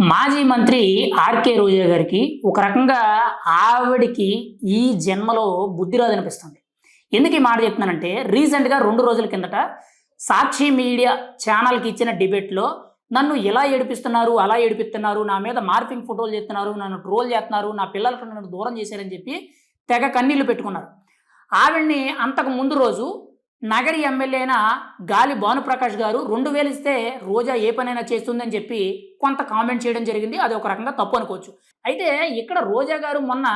మాజీ మంత్రి ఆర్కే రోజా గారికి ఒక రకంగా ఆవిడికి ఈ జన్మలో బుద్ధి రాదనిపిస్తుంది ఎందుకు ఈ మాట చెప్తున్నానంటే రీసెంట్గా రెండు రోజుల కిందట సాక్షి మీడియా ఛానల్కి ఇచ్చిన డిబేట్లో నన్ను ఎలా ఏడిపిస్తున్నారు అలా ఏడిపిస్తున్నారు నా మీద మార్పింగ్ ఫోటోలు చేస్తున్నారు నన్ను ట్రోల్ చేస్తున్నారు నా పిల్లలకు నన్ను దూరం చేశారని చెప్పి తెగ కన్నీళ్ళు పెట్టుకున్నారు. ఆవిడ్ని అంతకు ముందు రోజు నగరి ఎమ్మెల్యే అయిన గాలి భానుప్రకాష్ గారు రెండు వేలు ఇస్తే రోజా ఏ పనైనా చేస్తుందని చెప్పి కొంత కామెంట్ చేయడం జరిగింది. అది ఒక రకంగా తప్పు అనుకోవచ్చు. అయితే ఇక్కడ రోజా గారు మొన్న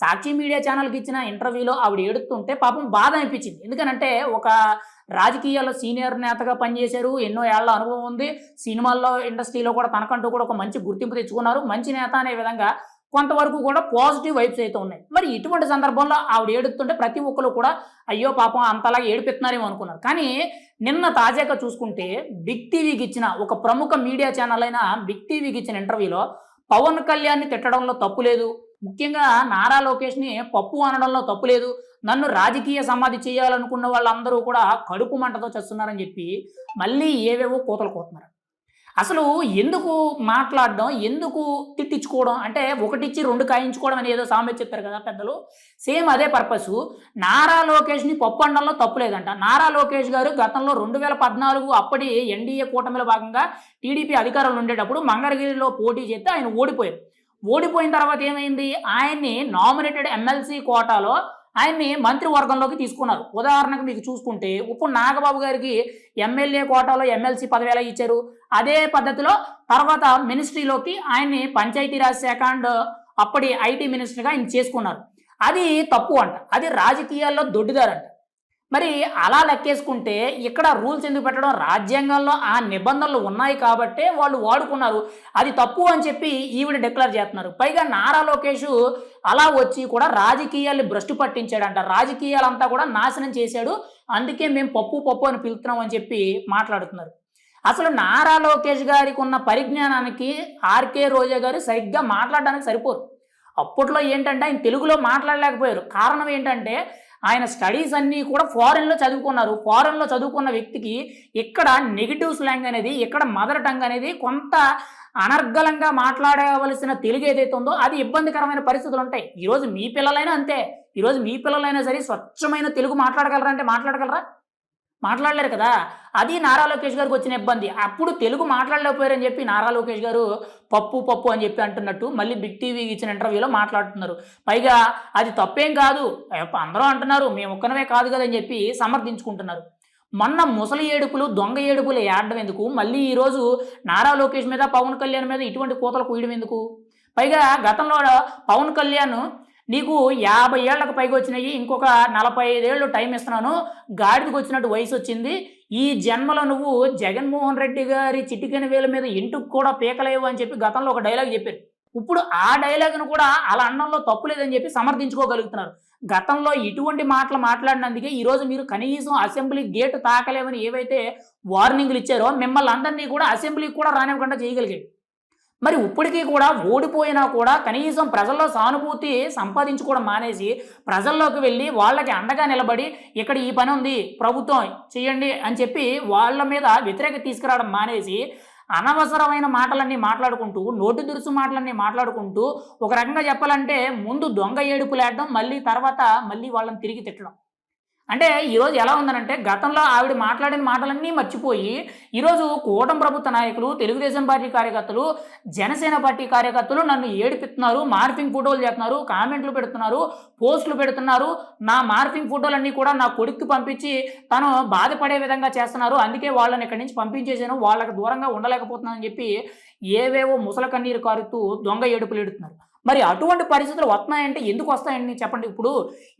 సాక్షి మీడియా ఛానల్కి ఇచ్చిన ఇంటర్వ్యూలో ఆవిడ ఏడుతుంటే పాపం బాధ అనిపించింది. ఎందుకనంటే ఒక రాజకీయాల్లో సీనియర్ నేతగా పనిచేశారు. ఎన్నో ఏళ్ళ అనుభవం ఉంది. సినిమాల్లో ఇండస్ట్రీలో కూడా తనకంటూ కూడా ఒక మంచి గుర్తింపు తెచ్చుకున్నారు. మంచి నేత అనే విధంగా కొంతవరకు కూడా పాజిటివ్ వైబ్స్ అయితే ఉన్నాయి. మరి ఇటువంటి సందర్భంలో ఆవిడ ఏడుతుంటే ప్రతి ఒక్కరు కూడా అయ్యో పాపం అంతలా ఏడిపిస్తున్నారేమో అనుకున్నారు. కానీ నిన్న తాజాగా చూసుకుంటే బిగ్ టీవీకి ఇచ్చిన ఒక ప్రముఖ మీడియా ఛానల్ అయిన బిగ్ టీవీకి ఇచ్చిన ఇంటర్వ్యూలో పవన్ కళ్యాణ్ని తిట్టడంలో తప్పు లేదు. ముఖ్యంగా నారా లోకేష్ని పప్పు అనడంలో తప్పు లేదు. నన్ను రాజకీయ సమాధి చేయాలనుకున్న వాళ్ళందరూ కూడా కడుపు మంటతో చేస్తున్నారని చెప్పి మళ్ళీ ఏవేవో కోతలు కోతున్నారు అసలు ఎందుకు మాట్లాడడం ఎందుకు తిట్టించుకోవడం? అంటే ఒకటిచ్చి రెండు కాయించుకోవడం అని ఏదో సామెత చెప్పారు కదా పెద్దలు. సేమ్ అదే పర్పస్. నారా లోకేష్ని పప్పు అండంలో తప్పు లేదంట. నారా లోకేష్ గారు గతంలో రెండు వేల పద్నాలుగు అప్పటి ఎన్డీఏ కూటమిలో భాగంగా టీడీపీ అధికారంలో ఉండేటప్పుడు మంగళగిరిలో పోటీ చేస్తే ఆయన ఓడిపోయారు. ఓడిపోయిన తర్వాత ఏమైంది? ఆయన్ని నామినేటెడ్ ఎమ్మెల్సీ కోటాలో ఆయన్ని మంత్రివర్గంలోకి తీసుకున్నారు. ఉదాహరణకు మీకు చూసుకుంటే ఇప్పుడు నాగబాబు గారికి ఎమ్మెల్యే కోటాలో ఎమ్మెల్సీ పదవి ఎలా ఇచ్చారు? అదే పద్ధతిలో తర్వాత మినిస్ట్రీలోకి ఆయన్ని పంచాయతీరాజ్ శాఖ అండ్ అప్పటి ఐటీ మినిస్టర్గా ఆయన చేసుకున్నారు. అది తప్పు అంట. అది రాజకీయాల్లో దొడ్డిదారంట. మరి అలా లెక్కేసుకుంటే ఇక్కడ రూల్స్ ఎందుకు పెట్టడం? రాజ్యాంగంలో ఆ నిబంధనలు ఉన్నాయి కాబట్టే వాళ్ళు వాడుకున్నారు. అది తప్పు అని చెప్పి ఈవిడ డిక్లేర్ చేస్తున్నారు. పైగా నారా లోకేష్ అలా వచ్చి కూడా రాజకీయాల్ని భ్రష్టు పట్టించాడంట. రాజకీయాలంతా కూడా నాశనం చేశాడు. అందుకే మేము పప్పు పప్పు అని పిలుతున్నాం అని చెప్పి మాట్లాడుతున్నారు. అసలు నారా లోకేష్ గారికి ఉన్న పరిజ్ఞానానికి ఆర్కే రోజా గారు సరిగ్గా మాట్లాడడానికి సరిపోరు. అప్పట్లో ఏంటంటే ఆయన తెలుగులో మాట్లాడలేకపోయారు. కారణం ఏంటంటే ఆయన స్టడీస్ అన్నీ కూడా ఫారెన్లో చదువుకున్నారు. ఫారెన్లో చదువుకున్న వ్యక్తికి ఇక్కడ నెగిటివ్ స్లాంగ్ అనేది ఇక్కడ మదర్ టంగ్ అనేది కొంత అనర్గళంగా మాట్లాడవలసిన తెలుగు ఏదైతే ఉందో అది ఇబ్బందికరమైన పరిస్థితులు ఉంటాయి. ఈరోజు మీ పిల్లలైనా అంతే. ఈరోజు మీ పిల్లలైనా సరే స్వచ్ఛమైన తెలుగు మాట్లాడగలరా అంటే మాట్లాడగలరా? మాట్లాడలేరు కదా? అది నారా లోకేష్ గారికి వచ్చిన ఇబ్బంది. అప్పుడు తెలుగు మాట్లాడలేకపోయారని చెప్పి నారా లోకేష్ గారు పప్పు పప్పు అని చెప్పి అంటున్నట్టు మళ్ళీ బిగ్ టీవీకి ఇచ్చిన ఇంటర్వ్యూలో మాట్లాడుతున్నారు. పైగా అది తప్పేం కాదు. అందరూ అంటున్నారు మేము ఒక్కనమే కాదు కదని చెప్పి సమర్థించుకుంటున్నారు. మొన్న ముసలి ఏడుపులు దొంగ ఏడుపులు ఏడడం ఎందుకు? మళ్ళీ ఈరోజు నారా లోకేష్ మీద పవన్ కళ్యాణ్ మీద ఇటువంటి కోతలు కూయడం ఎందుకు? పైగా గతంలో పవన్ కళ్యాణ్ నీకు యాభై ఏళ్ళకు పైకి వచ్చినాయి ఇంకొక నలభై ఐదేళ్ళు టైం ఇస్తున్నాను గాడిదకు వచ్చినట్టు వయసు వచ్చింది. ఈ జన్మలో నువ్వు జగన్మోహన్ రెడ్డి గారి చిటికెన వేల మీద ఇంటికి కూడా పీకలేవు అని చెప్పి గతంలో ఒక డైలాగ్ చెప్పారు. ఇప్పుడు ఆ డైలాగ్ను కూడా అలా అన్నంలో తప్పు లేదని చెప్పి సమర్థించుకోగలుగుతున్నారు. గతంలో ఇటువంటి మాటలు మాట్లాడినందుకే ఈరోజు మీరు కనీసం అసెంబ్లీ గేటు తాకలేమని ఏవైతే వార్నింగ్లు ఇచ్చారో మిమ్మల్ని అందరినీ కూడా అసెంబ్లీకి కూడా రానివ్వకుండా చేయగలిగాయి మరి ఇప్పటికీ కూడా ఓడిపోయినా కూడా కనీసం ప్రజల్లో సానుభూతి సంపాదించుకోవడం మానేసి ప్రజల్లోకి వెళ్ళి వాళ్ళకి అండగా నిలబడి ఇక్కడ ఈ పని ఉంది ప్రభుత్వం చేయండి అని చెప్పి వాళ్ళ మీద వ్యతిరేకత తీసుకురావడం మానేసి అనవసరమైన మాటలన్నీ మాట్లాడుకుంటూ నోటి దురుసు మాటలన్నీ మాట్లాడుకుంటూ ఒక రకంగా చెప్పాలంటే ముందు దొంగ ఏడుపులేడడం మళ్ళీ తర్వాత మళ్ళీ వాళ్ళని తిరిగి తిట్టడం. అంటే ఈరోజు ఎలా ఉందనంటే గతంలో ఆవిడ మాట్లాడిన మాటలన్నీ మర్చిపోయి ఈరోజు కూటమి ప్రభుత్వ నాయకులు తెలుగుదేశం పార్టీ కార్యకర్తలు జనసేన పార్టీ కార్యకర్తలు నన్ను ఏడిపిస్తున్నారు మార్పింగ్ ఫోటోలు చేస్తున్నారు కామెంట్లు పెడుతున్నారు పోస్టులు పెడుతున్నారు. నా మార్పింగ్ ఫోటోలన్నీ కూడా నా కొడుక్కి పంపించి తను బాధపడే విధంగా చేస్తున్నారు. అందుకే వాళ్ళని ఇక్కడి నుంచి పంపించేసాను వాళ్ళకి దూరంగా ఉండలేకపోతున్నానని చెప్పి ఏవేవో ముసల కన్నీరు కారుతూ దొంగ ఏడుపులు ఎడుతున్నారు. మరి అటువంటి పరిస్థితులు వస్తున్నాయంటే ఎందుకు వస్తాయండి చెప్పండి. ఇప్పుడు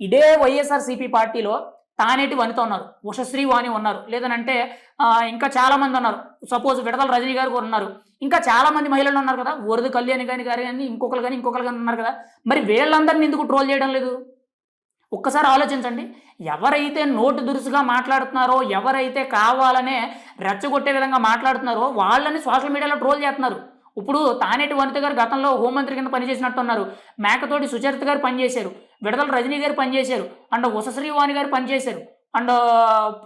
ఇదే వైఎస్ఆర్సీపీ పార్టీలో తానేటి వనిత ఉన్నారు ఉషశ్రీ వాణి ఉన్నారు. లేదనంటే ఇంకా చాలా మంది ఉన్నారు. సపోజ్ విడతల రజనీ గారు కూడా ఉన్నారు. ఇంకా చాలా మంది మహిళలు ఉన్నారు కదా వరద కళ్యాణి కానీ గారు కానీ ఇంకొకరు కానీ ఇంకొకరు కానీ ఉన్నారు కదా. మరి వీళ్ళందరినీ ఎందుకు ట్రోల్ చేయడం లేదు? ఒక్కసారి ఆలోచించండి. ఎవరైతే నోటు దురుసుగా మాట్లాడుతున్నారో ఎవరైతే కావాలనే రెచ్చగొట్టే విధంగా మాట్లాడుతున్నారో వాళ్ళని సోషల్ మీడియాలో ట్రోల్ చేస్తున్నారు. ఇప్పుడు తానేటి వనిత గారు గతంలో హోంమంత్రి కింద పనిచేసినట్టున్నారు. మేకతోటి సుచరిత గారు పనిచేశారు. విడదల రజనీ గారు పనిచేశారు. అండ్ ఉషశ్రీవాణి గారు పనిచేశారు. అండ్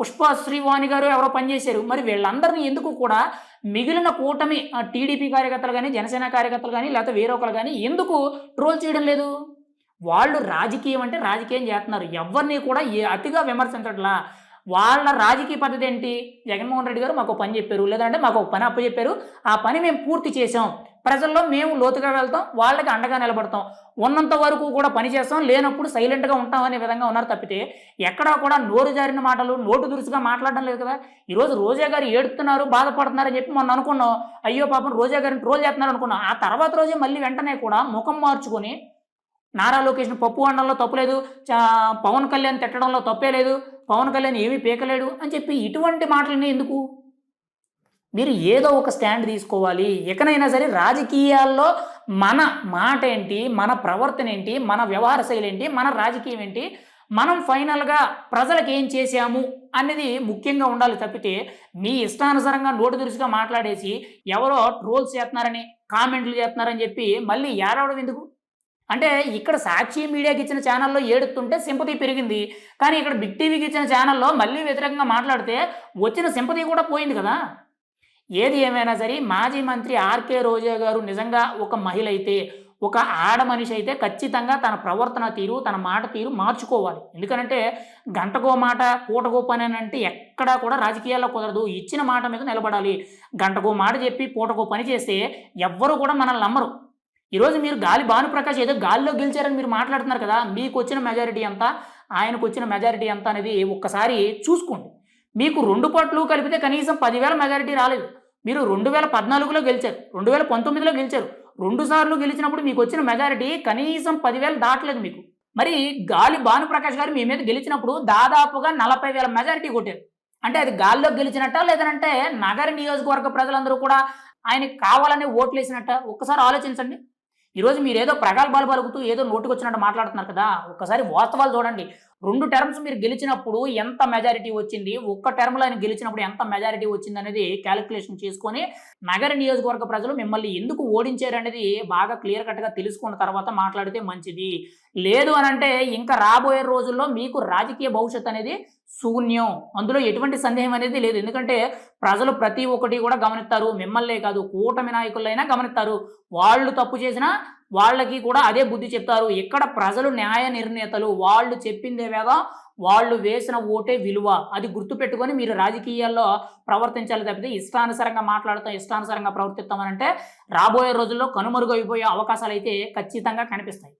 పుష్ప శ్రీవాణి గారు ఎవరో పనిచేశారు. మరి వీళ్ళందరినీ ఎందుకు కూడా మిగిలిన కూటమి టీడీపీ కార్యకర్తలు కానీ జనసేన కార్యకర్తలు కానీ లేకపోతే వేరొకరు కానీ ఎందుకు ట్రోల్ చేయడం లేదు? వాళ్ళు రాజకీయం అంటే రాజకీయం చేస్తున్నారు. ఎవరిని కూడా ఏ అతిగా విమర్శించట్లా. వాళ్ళ రాజకీయ పద్ధతి ఏంటి? జగన్మోహన్ రెడ్డి గారు మాకు పని చెప్పారు. లేదంటే మాకు ఒక పని అప్పచెప్పారు. ఆ పని మేము పూర్తి చేసాం ప్రజల్లో మేము లోతుగా వెళ్తాం వాళ్ళకి అండగా నిలబడతాం. ఉన్నంత వరకు కూడా పని చేస్తాం లేనప్పుడు సైలెంట్గా ఉంటాం అనే విధంగా ఉన్నారు తప్పితే ఎక్కడా కూడా నోరు జారిన మాటలు నోటు దురుసుగా మాట్లాడడం లేదు కదా. ఈరోజు రోజా గారు ఏడుతున్నారు బాధపడుతున్నారు అని చెప్పి మొన్న అనుకున్నాం. అయ్యో పాపం రోజా గారిని ట్రోల్ చేస్తున్నారు అనుకున్నాం. ఆ తర్వాత రోజే మళ్ళీ వెంటనే కూడా ముఖం మార్చుకొని నారా లోకేష్ని పప్పు వండడంలో తప్పులేదు చా- పవన్ కళ్యాణ్ తిట్టడంలో తప్పే లేదు పవన్ కళ్యాణ్ ఏమీ పీకలేడు అని చెప్పి ఇటువంటి మాటలని ఎందుకు? మీరు ఏదో ఒక స్టాండ్ తీసుకోవాలి. ఎక్కడైనా సరే రాజకీయాల్లో మన మాట ఏంటి మన ప్రవర్తన ఏంటి మన వ్యవహార శైలి ఏంటి మన రాజకీయం ఏంటి మనం ఫైనల్గా ప్రజలకు ఏం చేశాము అనేది ముఖ్యంగా ఉండాలి తప్పితే మీ ఇష్టానుసారంగా నోటు దురుసుగా మాట్లాడేసి ఎవరో ట్రోల్స్ చేస్తున్నారని కామెంట్లు చేస్తున్నారని చెప్పి మళ్ళీ ఏడవడం ఎందుకు? అంటే ఇక్కడ సాక్షి మీడియాకి ఇచ్చిన ఛానల్లో ఏడుతుంటే సింపతి పెరిగింది. కానీ ఇక్కడ బిగ్ టీవీకి ఇచ్చిన ఛానల్లో మళ్ళీ వ్యతిరేకంగా మాట్లాడితే వచ్చిన సింపతి కూడా పోయింది కదా. ఏది ఏమైనా సరే మాజీ మంత్రి ఆర్కే రోజా గారు నిజంగా ఒక మహిళ అయితే ఒక ఆడ మనిషి అయితే ఖచ్చితంగా తన ప్రవర్తన తీరు తన మాట తీరు మార్చుకోవాలి. ఎందుకంటే గంటకో మాట పూటకో పని అని అంటే ఎక్కడా కూడా రాజకీయాల్లో కుదరదు. ఇచ్చిన మాట మీద నిలబడాలి. గంటకో మాట చెప్పి పూటకో పని చేస్తే ఎవ్వరూ కూడా మనల్ని నమ్మరు. ఈరోజు మీరు గాలి భానుప్రకాష్ ఏదో గాలిలో గెలిచారని మీరు మాట్లాడుతున్నారు కదా మీకు వచ్చిన మెజారిటీ ఎంత ఆయనకు వచ్చిన మెజారిటీ ఎంత అనేది ఒక్కసారి చూసుకోండి. మీకు రెండు పట్లు కలిపితే కనీసం పదివేల మెజారిటీ రాలేదు. మీరు రెండు వేల పద్నాలుగులో గెలిచారు రెండు వేల పంతొమ్మిదిలో గెలిచారు. రెండు సార్లు గెలిచినప్పుడు మీకు వచ్చిన మెజారిటీ కనీసం పదివేలు దాటలేదు మీకు. మరి గాలి భానుప్రకాష్ గారు మీ మీద గెలిచినప్పుడు దాదాపుగా నలభై వేల మెజారిటీ కొట్టారు. అంటే అది గాల్లో గెలిచినట్ట లేదంటే నగర నియోజకవర్గ ప్రజలందరూ కూడా ఆయనకి కావాలని ఓట్లు వేసినట్ట ఒక్కసారి ఆలోచించండి. ఈరోజు మీరు ఏదో ప్రగాల్భాలు పలుకుతూ ఏదో నోటుకు వచ్చినట్టు మాట్లాడుతున్నారు కదా ఒక్కసారి వాస్తవాలు చూడండి. రెండు టర్మ్స్ మీరు గెలిచినప్పుడు ఎంత మెజారిటీ వచ్చింది ఒక్క టర్మ్లో ఆయన గెలిచినప్పుడు ఎంత మెజారిటీ వచ్చింది అనేది క్యాలిక్యులేషన్ చేసుకొని నగర నియోజకవర్గ ప్రజలు మిమ్మల్ని ఎందుకు ఓడించారు అనేది బాగా క్లియర్ కట్గా తెలుసుకున్న తర్వాత మాట్లాడితే మంచిది. లేదు అని అంటే ఇంకా రాబోయే రోజుల్లో మీకు రాజకీయ భవిష్యత్ అనేది శూన్యం. అందులో ఎటువంటి సందేహం అనేది లేదు. ఎందుకంటే ప్రజలు ప్రతి ఒక్కటి కూడా గమనిస్తారు. మిమ్మల్నే కాదు కూటమి నాయకులైనా గమనిస్తారు. వాళ్ళు తప్పు చేసినా వాళ్ళకి కూడా అదే బుద్ధి చెప్తారు. ఇక్కడ ప్రజలు న్యాయ నిర్ణేతలు వాళ్ళు చెప్పిందే కదా వాళ్ళు వేసిన ఓటే విలువ. అది గుర్తుపెట్టుకొని మీరు రాజకీయాల్లో ప్రవర్తించాలి తప్పితే ఇష్టానుసారంగా మాట్లాడతాం ఇష్టానుసారంగా ప్రవర్తిస్తామనంటే రాబోయే రోజుల్లో కనుమరుగైపోయే అవకాశాలు అయితే ఖచ్చితంగా కనిపిస్తాయి.